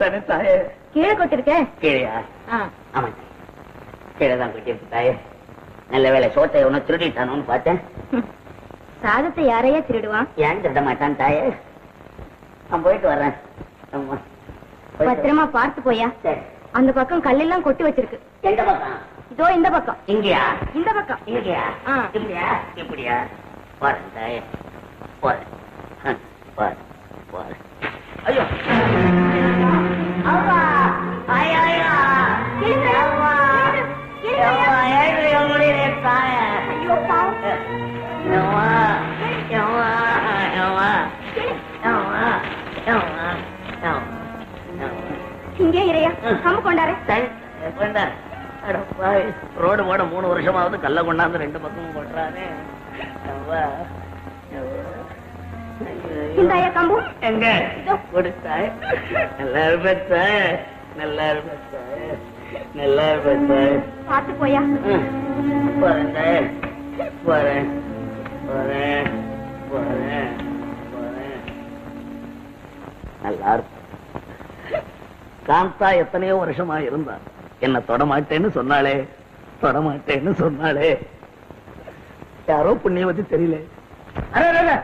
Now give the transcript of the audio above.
தானே தாயே? கீழே கொட்டிருக்கேன் கீழையா? ஆமா கீழே தான் கொட்டியிருக்கு தாயே. நல்ல வேலை சோத்தை திருடிட்டானோன்னு பார்த்தேன். சாதத்தை யாரையா திருடுவான்? ஏன் திருட மாட்டான் தாயே? நான் போயிட்டு வர்றேன். பத்திரமா பார்த்து போயா. அந்த பக்கம் கல்லெல்லாம் கொட்டி வச்சிருக்கு. எந்த பக்கம்? இதோ இந்த பக்கம். இங்கயா? இந்த பக்கம். இங்கயா. இப்படியா? இப்படியா? போறேன் தாயே. போறேன். தாயே ஐயோ, இங்கே இறையா கம்பு கொண்டாரு. ரோடு போட மூணு வருஷமாவது கல்ல கொண்டாந்து ரெண்டு பக்கமும் கொட்டுறானே. இந்தாயா கம்பு. எங்க? கொடுத்தாய். இருப்பத்தாய் நல்லா இருப்பத்தாய் நல்லா இருப்பத்தாய் பார்த்து போயா. போறேன். போறேன். போறேன். போறேன். போறேன். நல்லா இருக்கும் காந்தா எத்தனையோ வருஷமா இருந்தா என்ன தொடமாட்டேன்னு சொன்னாளே. தொடமாட்டேன்னு சொன்னாளே. யாரோ புண்ணியவதி தெரியல. அரே.